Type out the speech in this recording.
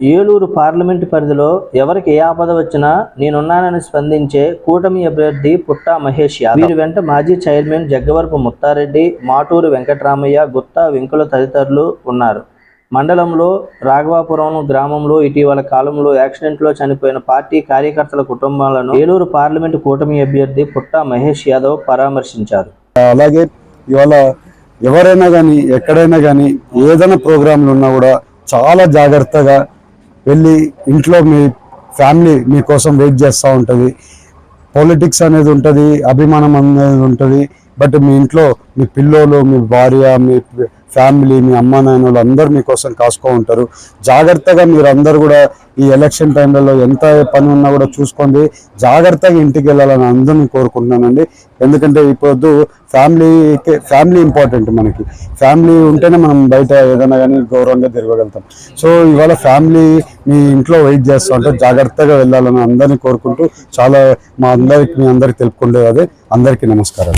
Eluru parliament పరిధిలో ఎవరికి ఏ ఆపద వచ్చినా నేనున్నానని స్పందించే కూటమి అభ్యర్థి పుట్టా మహేష్ యాదవ్. వీరి వెంట మాజీ చైర్మన్ జగ్గవరపు ముత్తారెడ్డి మాటూరు వెంకటరామయ్య గుత్తా వెంకుల తదితరులు ఉన్నారు. మండలంలో రాఘవాపురం గ్రామంలో ఇటీవల కాలంలో యాక్సిడెంట్లో చనిపోయిన పార్టీ కార్యకర్తల కుటుంబాలను ఏలూరు పార్లమెంటు కూటమి అభ్యర్థి పుట్టా మహేష్ యాదవ్ పరామర్శించారు. అలాగే ఇవాళ ఎవరైనా కానీ ఎక్కడైనా కానీ ఏదైనా ప్రోగ్రాంలు ఉన్నా కూడా చాలా జాగ్రత్తగా వెళ్ళి ఇంట్లో మీ ఫ్యామిలీ మీకోసం వెయిట్ చేస్తూ ఉంటుంది. పొలిటిక్స్ అనేది ఉంటుంది అభిమానం అనేది ఉంటుంది. బట్ మీ ఇంట్లో మీ పిల్లోలు మీ భార్య మీ ఫ్యామిలీ మీ అమ్మ నాయనలు అందరూ మీకోసం కాసుకో ఉంటారు. జాగ్రత్తగా మీరు అందరు కూడా ఈ ఎలక్షన్ టైంలలో ఎంత పని ఉన్నా కూడా చూసుకోండి. జాగ్రత్తగా ఇంటికి వెళ్ళాలని అందరినీ కోరుకుంటున్నానండి. ఎందుకంటే ఇప్పుడు ఫ్యామిలీకి ఫ్యామిలీ ఇంపార్టెంట్ మనకి. ఫ్యామిలీ ఉంటేనే మనం బయట ఏదైనా కానీ గౌరవంగా తిరగగలుగుతాం. సో ఇవాళ ఫ్యామిలీ మీ ఇంట్లో వెయిట్ చేస్తూ ఉంటే జాగ్రత్తగా వెళ్ళాలని అందరినీ కోరుకుంటూ చాలా మా అందరికి మీ అందరికి తెలుపుకుంటే అదే. అందరికీ నమస్కారం